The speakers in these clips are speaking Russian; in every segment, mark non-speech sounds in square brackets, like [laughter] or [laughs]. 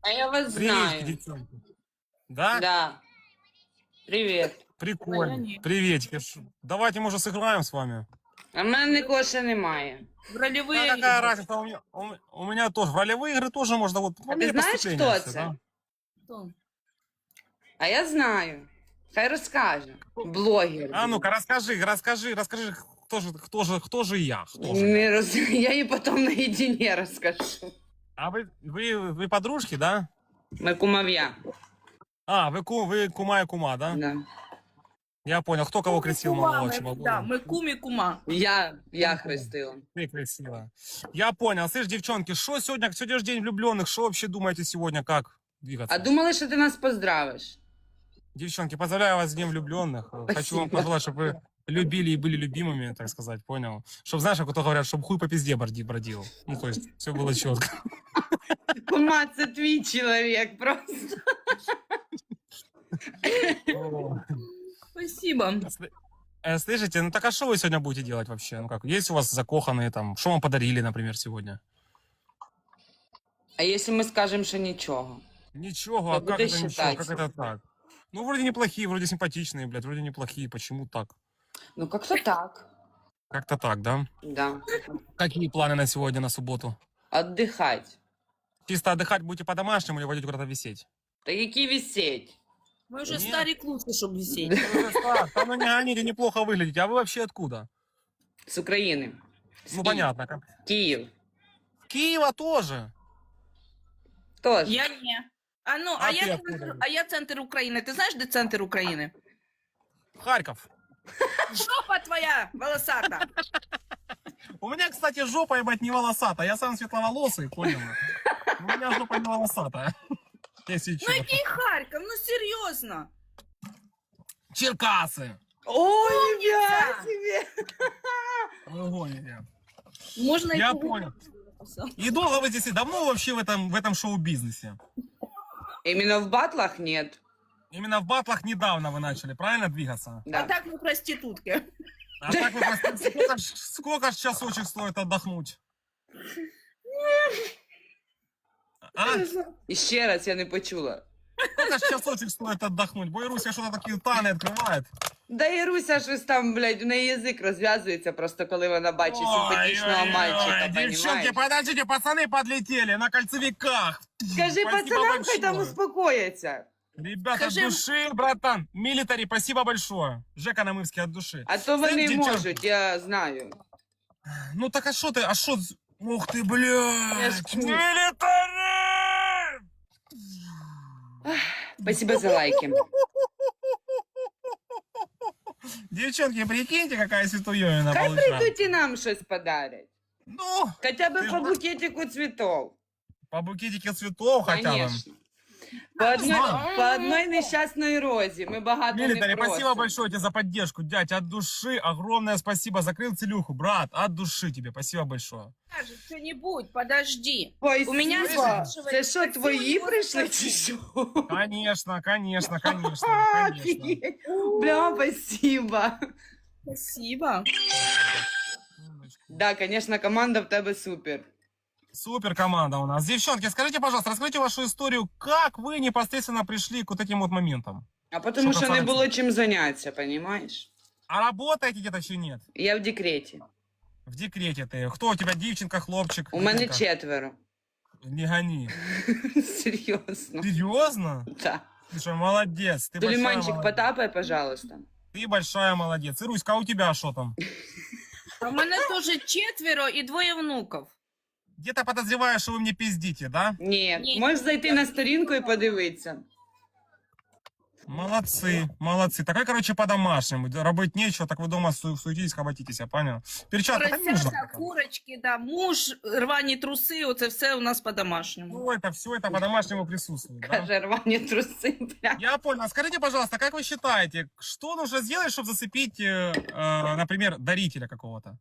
А я вас Приветики, знаю. девчонки. Да? Да. Привет. Моя Прикольно. ні. Приветики. Ш- Давайте, может, сыграем с вами. А в мене нікого ще немає. В ролевые Да, какая игры. разница, у меня, у м- у меня тоже. В ролевые игры тоже можно вот... по А мере ты знаешь, поступления кто всё, это? да? Кто? А я знаю. Хай розкаже. Блогер. А ну-ка, расскажи, расскажи, расскажи, кто же, кто же, кто же я? Кто же? Не роз... [laughs] Я їй потім наедине розкажу. А вы, вы, вы подружки, да? Ми кумов'я. А, вы, ку, вы кума и кума, да? Да. Я понял, кто кого крестил Кума, молодшего? мы- Да, мы куми кума. Я, я хрестила. Ты красиво. Я понял. Слышь, девчонки, что сегодня, сегодня же день влюбленных, что вообще думаете сегодня, как двигаться? А думали, що ти нас поздравиш? Девчонки, поздравляю вас с Днем влюбленных. Хочу вам пожелать, чтобы вы любили и были любимыми, так сказать, понял? Чтобы, знаешь, как кто говорят, чтобы хуй по пизде борди- бродил. Ну, то есть, все было четко. Кума, це твій чоловік просто. Спасибо. Э, Слышите, ну так а что вы сегодня будете делать вообще? Ну как, есть у вас закоханные там, что вам подарили, например, сегодня? А якщо ми скажемо, що нічого? Ничего, Да а как буду это ничего, считать. как это так? Ну, вроде неплохие, вроде симпатичные, блядь, вроде неплохие, почему так? Ну, як-то так. Как-то так, да? Да. Какие планы на сегодня, на субботу? Отдыхать. Чисто отдыхать будете по-домашнему или будете куда-то висеть? Та які висеть? Мы уже Нет. старик лучше, чтобы висеть. Ну, вы так, да ну не гоните, неплохо выглядите. А вы вообще откуда? З України. З Ну, Ки- понятно. как- Київ. Киева тоже. Тож. Я не. А ну, А а, ты я, откуда? а я центр Украины. Ты знаешь, где центр Украины? Харьков. [laughs] Жопа твоя, волосата. У меня, кстати, жопа, ебать, не волосатая. Я сам светловолосый, понял? У меня жопа не волосатая. [laughs] Если Ну чё. який Харьков, ну серьезно. Черкасы. Ой, я себе. Вы гоните. Можно Я и понял. И долго вы здесь, и давно вообще в этом, в этом шоу-бизнесе? Именно в батлах нет. Именно в батлах недавно вы начали, правильно двигаться? А Да. так мы проститутки. А так вы просто- сколько, ж- сколько ж часочек стоит отдохнуть? А? І ще раз я не почула. Сколько ж часочек стоит отдохнуть? Бо Руся что-то такие таны открывает. Да і Руся щось там, блядь, в неї язик розв'язується просто, коли вона бачить симпатичного Ой-ой-ой, мальчика, Девчонки, понимаешь? подождите, пацаны подлетели на кольцевиках. Скажи Спасибо пацанам, хай там большое. успокояться. Ребята, от души, братан. Милитари, спасибо большое. Жека Намывский от души. А то вони Дівчата. можуть, я знаю. Ну так а что ты, а что? Ух ты, блядь. Милитари! Спасибо за лайки. Девчонки, прикиньте, какая святуевина Хай получилась. прийдуть і нам щось подарять. Ну, Хоча б Ти по букетику цветов. по букетике цветов хотя бы. Конечно. По одной, знаю. по одной несчастной розі. Ми багато не Милитари, спасибо просимо. большое тебе за поддержку, дядь, от души огромное спасибо. Закрыл целюху, брат, от души тебе, спасибо большое. Скажи что-нибудь, подожди. Ой, У мене Сіва, спрашивають, Це що, Максим, твої його прийшли чи спросіть. що? Конечно, конечно, [laughs] конечно, А, конечно. офігеть. Бля, спасибо. Спасибо. Да, конечно, команда в тебе супер. Супер команда у нас. Девчонки, скажите, пожалуйста, расскажите вашу историю, как вы непосредственно пришли к вот этим вот моментам? А тому Що що не касається? було чим зайнятися, понимаешь? А работаете где-то чи нет? Я в декреті. В декрете ты. Кто у тебя, девчонка, хлопчик? У мене Дитинка? четверо. Не гони. [laughs] Серйозно. Серьезно? Так. Слушай, молодец. Ты большая Туліманчик молодец. потапай, пожалуйста. Ты большая молодец. Ируська, а у тебя что там? [laughs] А у мене теж четверо і двоє внуків. Где-то подозреваю, что вы мне пиздите, да? Ні, Ні. можеш зайти на сторінку і подивитися. Молодцы, молодцы. Такая, короче, по-домашнему. Работать нечего, так вы дома су- суетитесь, хоботитесь, я понял. Перчатки так нужно. Поросята, курочки, да, муж, рвані труси, оце все у нас по-домашньому. Ну, это все это по-домашнему присутствует, да? Каже, рвані труси, бля. Я понял. Скажите, пожалуйста, как вы считаете, что нужно сделать, чтобы зацепить, э, э, например, дарителя какого-то?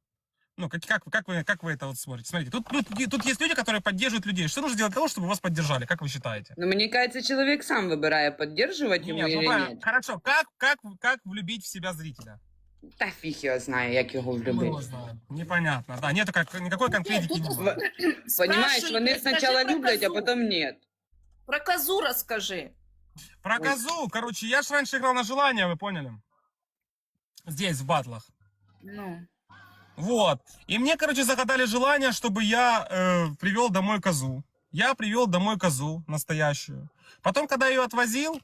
Ну, как, как, как, вы, как вы это вот смотрите? Смотрите, тут, тут, тут есть люди, которые поддерживают людей. Что нужно сделать для того, чтобы вас поддержали? Как вы считаете? Ну, мені кажется, чоловік сам вибирає, підтримувати йому Нет, ну, или правильно. ні. Хорошо, как, как, как влюбить в себя зрителя? Та фіг його знає, як його Ну, влюбити. его знаю. Непонятно, да, нету как, никакой конкретики. тут- нет. В- Понимаешь, Спрашивай, вони скажи спочатку про люблять, а козу. потім ні. Про козу расскажи. Про Ой. козу, короче, я ж раньше играл на желание, вы поняли? Здесь, в батлах. Ну. Вот. И мне, короче, загадали желание, чтобы я э, привел домой козу. Я привел домой козу настоящую. Потом, когда я ее отвозил,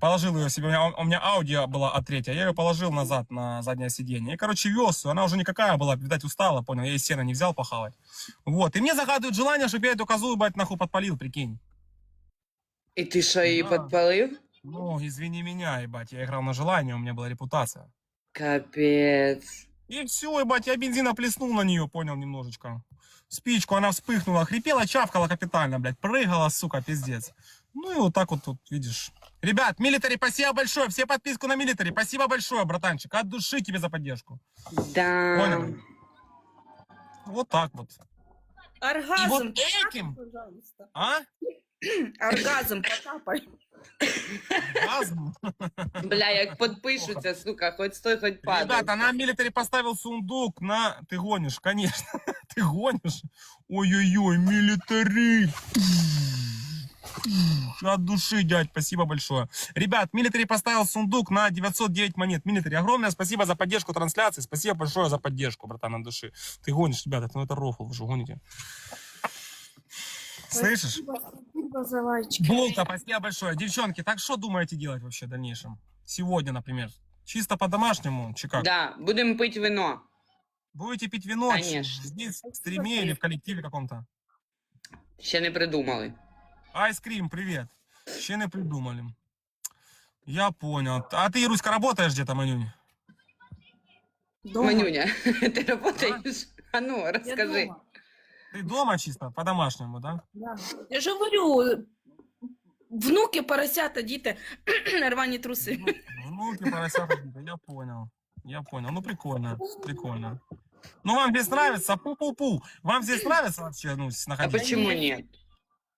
положил ее себе, у меня, у меня аудио была от третья, я ее положил назад на заднее сиденье. И, короче, вез ее, она уже никакая была, видать, устала, понял, я ей сено не взял похавать. Вот, и мне загадывают желание, чтобы я эту козу, ебать, нахуй подпалил, прикинь. І ти що її Да. підпалив? Ну, извини меня, ебать, я играл на желание, у меня была репутация. Капець. И все, ебать, я бензина плеснул на нее, понял, немножечко. Спичку, она вспыхнула, хрипела, чавкала капитально, блядь, прыгала, сука, пиздец. Ну и вот так вот тут, видишь. Ребят, милитари, спасибо большое, все подписку на милитари, спасибо большое, братанчик, от души тебе за поддержку. Да. Понял? Вот так вот. Оргазм. И вот этим, Пожалуйста. а? Оргазм потапай. Бля, як [laughs] підпишуться, сука, хоч стой, хоч падай. Ребята, нам милитари поставил сундук на... Ты гонишь, конечно. [laughs] Ты гонишь. Ой-ой-ой, милитари. От души, дядь, спасибо большое. Ребят, милитари поставил сундук на 909 монет. Милитари, огромное спасибо за поддержку трансляции. Спасибо большое за поддержку, братан, от души. Ты гонишь, ребята, ну это рофл, вы же гоните. Слышишь? Спасибо за лайчики. Блука, спасибо большое. Девчонки, так что думаете делать вообще в дальнейшем? Сегодня, например. Чисто по-домашнему, чи как? Да, будемо пити вино. Будете пить вино? Конечно. Здесь, в стриме или в коллективе каком-то? Ще не придумали. Айскрим, привет. Ще не придумали. Я понял. А ты, Ируська, работаешь где-то, Манюнь? Дома. Манюня, [laughs] ти працюєш? А ну, Я розкажи. дома. Ты дома чисто, по-домашнему, да? Да. Я же говорю, внуки, поросята, [clears throat] діти, рвані труси. Ну, Внуки, поросята, какие-то, я понял. Я понял. Ну, прикольно, прикольно. Ну, вам здесь нравится? Пу-пу-пу. Вам здесь нравится вообще, ну, А находиться? почему нет?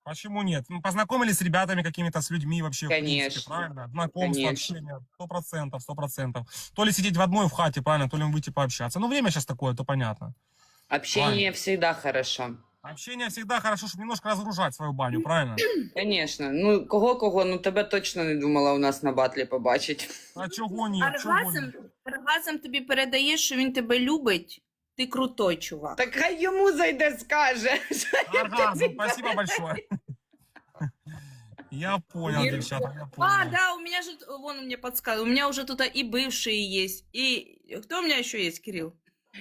Почему нет? Ну, познакомились с ребятами какими-то, с людьми вообще, в принципе, Конечно. правильно? Знакомство, Конечно. общение, сто процентов, сто процентов. То ли сидеть в одной в хате, правильно, то ли выйти пообщаться. Ну, время сейчас такое, то понятно. Общение всегда хорошо. Общение всегда хорошо, чтобы немножко разгружать свою баню, правильно? [clears throat] Конечно. Ну, кого-кого, ну тебе точно не думала у нас на батлі побачить. А чего нет? чего Оргазм, нет? оргазм тобі передає, що він тебе любить. Ти крутой, чувак. Так хай йому зайде, скаже. [laughs] що я Оргазм, тобі спасибо большое. Я понял, Нет. девчата, я А, понял. да, у меня же, вон он мне подсказывает, у меня уже тут и бывшие есть, и кто у меня еще есть, Кирилл?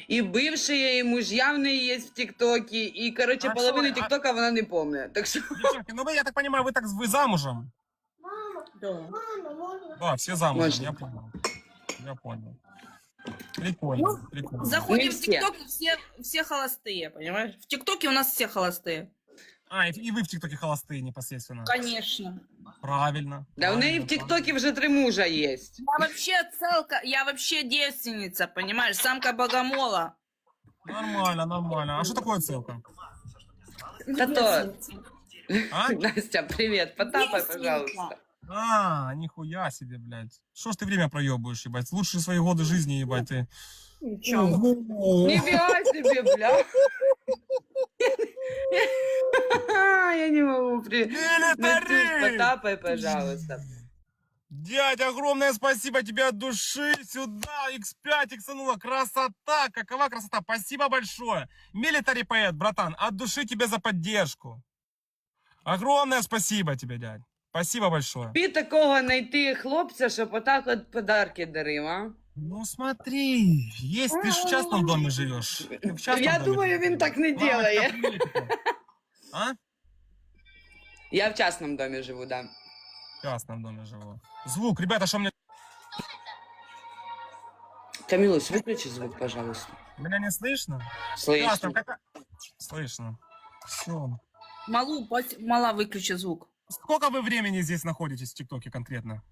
І бивші, і муж'я в неї є в Тіктокі, і, коротше, А половину що, а- Тіктока вона не пам'ятає. Так що Девчонки, ну вы, я так понимаю, вы так вы замужем? Да. Да, все замужем, Можно. я понял. Я понял. Прикольно, прикольно. Заходим Не в все. ТикТок, все, все холостые, понимаешь? В ТикТоке у нас все холостые. А, и, и вы в ТикТоке холостые непосредственно. Конечно. Правильно. да, у неї правильно, в Тіктокі вже три мужа є. Я вообще целка, я вообще девственница, понимаешь? Самка богомола. Нормально, нормально. А что такое целка? Та то. А? [laughs] Настя, привіт, потапай, Девственница. пожалуйста. А, нихуя себе, блядь. Что ж ты время проебываешь, ебать? Лучшие свои годы жизни, ебать, ты. Ого. Нифига себе, бля. [laughs] [laughs] Я не могу. при- Настюш, Милитари! потапай, пожалуйста. Дядя, огромное спасибо тебе от души. Сюда, X5 иксанула. Красота, какова красота. Спасибо большое. Милитари поэт, братан, от души тебе за поддержку. Огромное спасибо тебе, дядь. Спасибо большое. Пі такого знайти хлопця, щоб отак от подарки дарив, а? Ну смотри, есть ты ж в частном доме живешь. Ты в частном Я доме думаю, живешь. він так не Ладно, делає. как политику. А? Я в частном доме живу, да. В частном доме живу. Звук, ребята, что мне... Камилус, выключи звук, пожалуйста. Меня не слышно? Слышно. Ясно, кака- Слышно. Все. Малу, пос- мала, выключи звук. Сколько вы времени здесь находитесь в ТикТоке конкретно?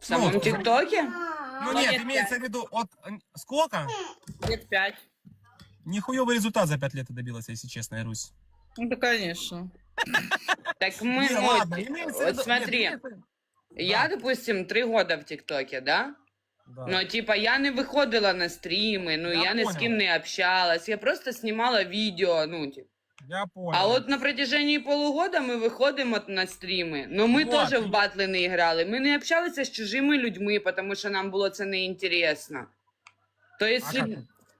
В самом Ну, ТикТоке? Ну лет нет, имеется в виду от... э, Сколько? Лет пять. Нихуевый результат за пять лет ты добилась, если честно, Русь. Ну да, конечно. Так мы, Не, вот, ладно, имеется в вот виду- смотри, нет, имеется- я, допустим, три года в ТикТоке, да? Да. Но типа я не виходила на стріми, ну Я я, ни з понял. ким не общалась, я просто знімала відео, ну типа. Я понял. А от на протяжении полугода ми виходимо на стріми. Ну ми Вот. теж в батли не грали. Ми не общалися з чужими людьми, тому що нам було це неінтересно. Тобто, А.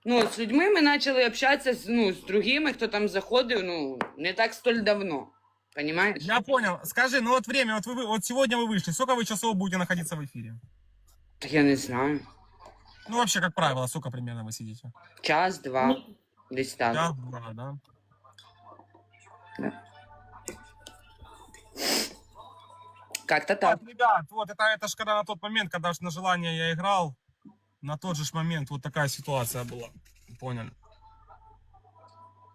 ну, з людьми ми почали общатися з, ну, з другими, хто там заходив, ну, не так столь давно. Понимаешь? Я понял. Скажи, ну вот время, вот, вы, вот сегодня вы вышли, сколько вы часов будете находиться в эфире? Так я не знаю. Ну, вообще, как правило, сколько примерно вы сидите? Час, два, десь так. Час, два, да? Как-то так. Вот, ребят, вот это, это ж когда на тот момент, когда ж на желание я играл, на тот же момент вот такая ситуация была. Понял.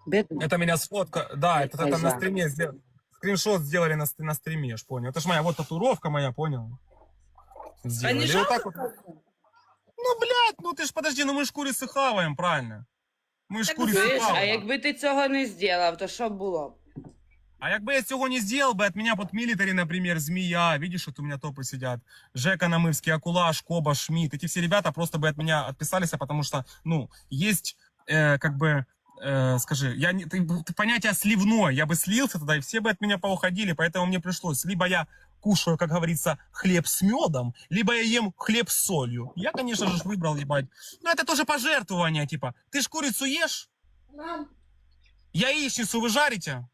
Бедно. Это меня сфотка, да, это, это на Коза. стриме сделали. Скриншот сделали на, на стриме, я ж понял. Это ж моя вот татуировка моя, понял? А Сделали. не И жалко? вот так вот. Ну, блядь, ну ты ж подожди, ну мы ж курицы хаваем, правильно? Мы ж Так курицы Чуєш, а якби ти цього не зробив, то що було? б? А якби я цього не сделал бы, от меня вот милитари, например, Змея, видишь, вот у меня топы сидят, Жека Намывский, Акулаш, Коба, Шмидт, эти все ребята просто бы от меня отписались, а потому что, ну, есть, э, как бы, э, скажи, я не, ты, ты понятие сливной, я бы слился тогда, и все бы от меня поуходили, поэтому мне пришлось, либо я кушаю, как говорится, хлеб с медом, либо я ем хлеб с солью. Я, конечно же, выбрал, ебать. Ну, это тоже пожертвование, типа, ты ж курицу ешь? Яичницу вы жарите?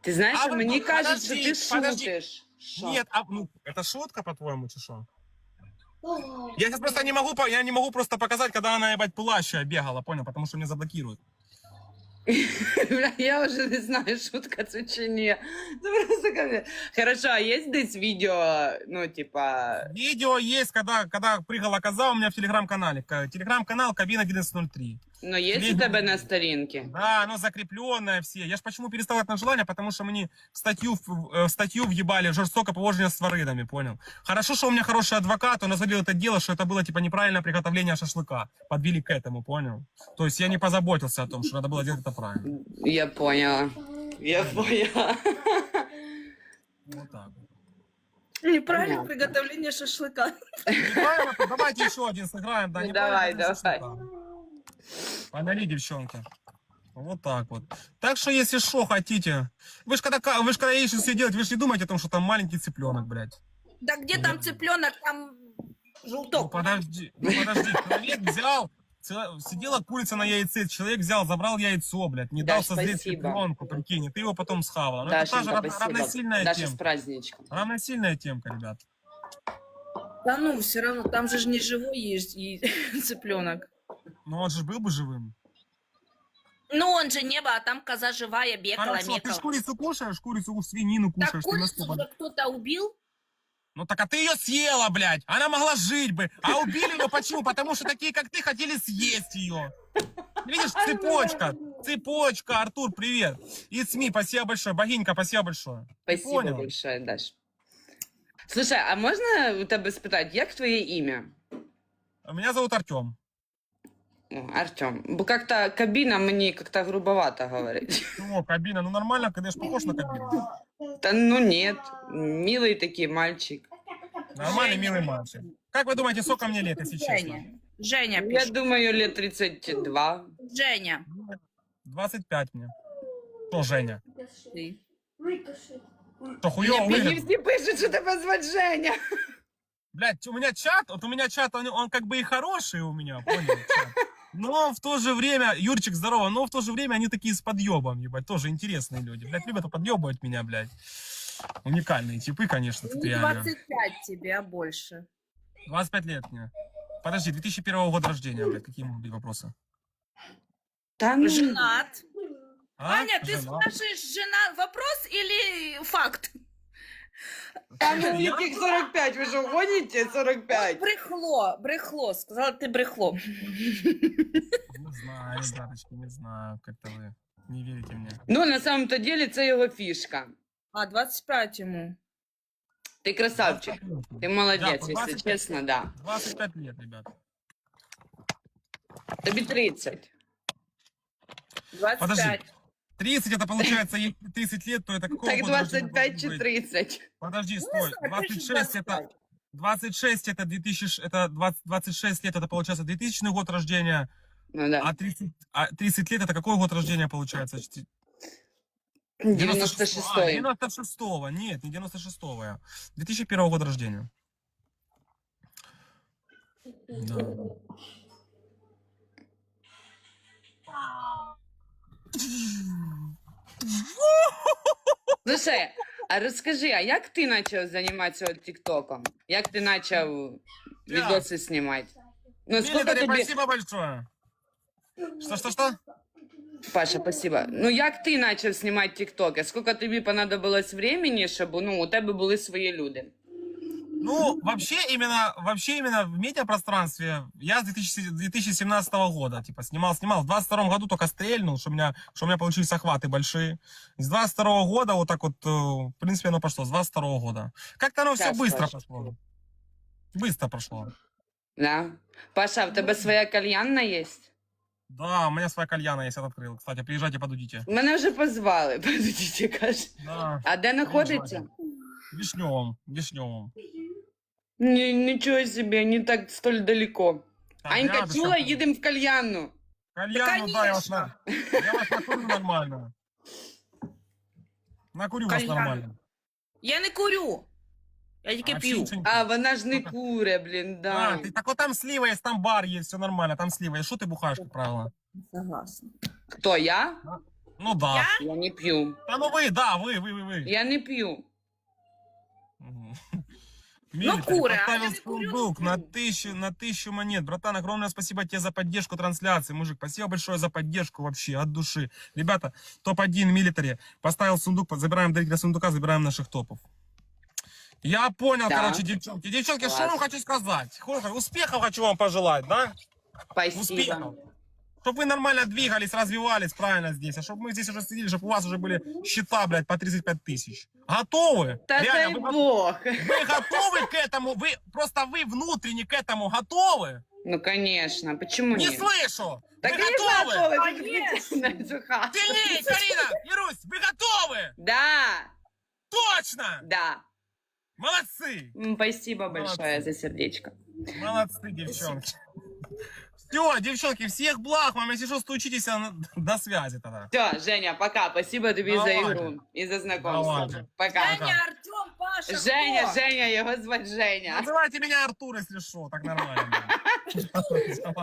Ти знаєш, А що ви- мені ну, кажуть, що подожди, ти подожди. шутиш. Що? Нет, а, ну, это шутка, по-твоему, чи что? Я сейчас просто не могу, по- я не могу просто показать, когда она, ебать, пылающая бегала, понял, потому что меня заблокируют. [laughs] Бля, я вже не знаю, шутка це чи ні. Це просто капець. Хорошо, а є десь відео, ну, типа, Видео есть, когда, когда прыгала коза у меня в телеграм-канале. К- Телеграм-канал Кабина 1103. ну, є у Відео. тебе на сторінці? Да, оно закрепленное все. Я ж почему перестал это на желание, потому что мне в статью, в, э, в статью въебали жестоко поводження с варыдами, понял? Хорошо, что у меня хороший адвокат, он разделил это дело, что это было типа неправильное приготовление шашлыка. Подвели к этому, понял? То есть я не позаботился о том, что надо было делать это правильно. Я поняла. Я поняла. Вот так. вот. Неправильное Понятно. приготовление шашлыка. Неправильно? Ну, Давайте еще один сыграем, да? Ну, неправильно давай, шашлыка. Погнали, девчонки. Вот так вот. Так что, если что хотите... Вы же когда, вы ж когда яичницу все делаете, вы же не думаете о том, что там маленький цыпленок, блядь. Да где там цыпленок, там Ну желток. подожди, ну подожди, человек взял, сидела курица на яйце, человек взял, забрал яйцо, блядь, не дал созреть цыпленку, прикинь, и ты его потом схавала. Ну это та же спасибо. равносильная Даша, с темка. праздничком. Равносильная темка, ребят. Да ну, все равно, там же ж не живой есть и [laughs] цыпленок. Ну он же был бы живым. Ну он же небо, а там коза живая, бегала, Хорошо, ты ж мекала. курицу кушаешь, курицу, свинину Так кушаешь. ты на курицу уже кто-то убил? Ну так а ты ее съела, блядь. Она могла жить бы. А убили ее почему? Потому что такие, как ты, хотели съесть ее. Видишь, цепочка. Цепочка, Артур, привет. И СМИ, спасибо большое. Богинька, спасибо большое. Ты Спасибо понял? большое, Даш. Слушай, а можна у тебе спитати, як твоє ім'я? Меня зовут Артем. О, Артем. Бо как-то кабіна мені как-то грубовато говорить. Ну, кабина, ну нормально, когда я ж похож на кабину. Та ну нет, милый такий мальчик. Нормальный, Женя. милый мальчик. Как вы думаете, сколько мне лет, если честно? Женя. Женя Я пишет. думаю, лет 32. Женя. 25 мне. Кто Женя? Ты. Что, хуёво Мені выглядит? всі пишуть, що тебе звати Женя. Блядь, у меня чат, вот у меня чат, он, он как бы и хороший у меня, понял? чат. Но в то же время, Юрчик, здорово, но в то же время они такие с подъебом, ебать, тоже интересные люди. Блядь, любят подъебывать меня, блядь. Уникальные типы, конечно, тут реально. 25 тебе, а больше. 25 лет мне. Подожди, 2001 года рождения, блядь, какие могут быть вопросы? Та ну, Женат. А? Аня, ты Жена? спрашиваешь, жена вопрос или факт? Та ну яких 45, ви що гоните 45? Брехло, брехло. Сказала ты брехло. Не знаю, ребяточки, не знаю, как-то вы не верите мне. Ну, на самом-то деле, це його фішка. А, 25 ему. Ти красавчик. 25 лет. Ти молодець, Да, якщо 25. чесно, да. 25 лет, ребят. Тобі 30. 25. 30 это получается, если 30 лет, то это какого Так года рождения 25 должен чи быть? 30. Подожди, Ну, стой. не знаю, 26 это 25. 26 это 2000, ш- это 20, 26 лет, это получается 2000 год рождения, Ну да. а 30, а 30 лет это какой год рождения получается? Чти- 96-й. 96-го. Нет, не 96-го я. 2001 года рождения. Да. Слушай, а розкажи, а як ти почав займатися тіктоком? Як ти почав Я. відоси знімати? Ну, сколько Милитари, тобі... спасибо большое. Что, что, что? Паша, спасибо. Ну, як ти почав знімати тіктоки? Скільки тобі понадобилось времени, щоб ну, у тебе були свої люди? Ну, вообще именно, вообще именно в медиапространстве я с 2000 2017 года, типа, снимал, снимал. В 22 году только стрельнул, что у меня, что у меня получились охваты большие. С 22 года вот так вот, э, в принципе, оно пошло, с 22 года. Как-то оно все быстро Паша. пошло. Быстро прошло. Да? Паша, а в тебе своя кальянна є? Да, у меня своя кальяна есть, я открыл. Кстати, приезжайте, подудите. Мене вже позвали, [laughs] подождите, каже. Да, А де знаходиться? вишневым, вишневым. Ні, нічого собі, не так столь далеко. Так, Анька, рядышком чула, там. їдемо в кальянну. Кальяну, да, я вас, конечно. на... я вас накурю нормально. Накурю вас Кальян. нормально. Я не курю. Я тільки А п'ю. вообще ничего не А, вона ж не куре, блін, А, да. ты, так вот там слива есть, там бар есть, все нормально, там слива есть. Что ты бухаешь, как правило? Согласна. Хто, я? Ну да. Я? Я не п'ю. Да ну вы, да, вы, вы, вы, вы. Я не п'ю. Мгм. Ну, Милитари куры, а поставил не на тысячу, на тысячу монет. Братан, огромное спасибо тебе за поддержку трансляции, мужик. Спасибо большое за поддержку вообще, от души. Ребята, топ-1 милитари. Поставил сундук, забираем дарителя сундука, забираем наших топов. Я понял, Да. короче, девчонки. Девчонки, что Класс. вам хочу сказать? Хо- Успехов хочу вам пожелать, да? Спасибо. Успехов. Чтобы вы нормально двигались, развивались правильно здесь. А чтобы мы здесь уже сидели, чтобы у вас уже были счета, блядь, по 35 тысяч. Готовы? Дай Реально, вы, го- Бог. вы готовы к этому? Вы просто вы внутренне к этому готовы? Ну, конечно, почему Не нет? слышу! Так вы конечно, готовы? готова. Конечно. [laughs] Сильнее, Карина! Ирусь, вы готовы? Да, Точно! да. Молодцы! Спасибо большое Молодцы. за сердечко. Молодцы, девчонки. Все, девчонки, всех благ вам. Если что, стучитесь а, [laughs] до связи тогда. Все, Женя, пока. Спасибо тобі за Давайте. ігру і за знакомство. Давайте. Пока. Женя, Артем, Паша, Женя, хто? Женя, його звати Женя. Называйте меня Артур, если что, так нормально. [laughs]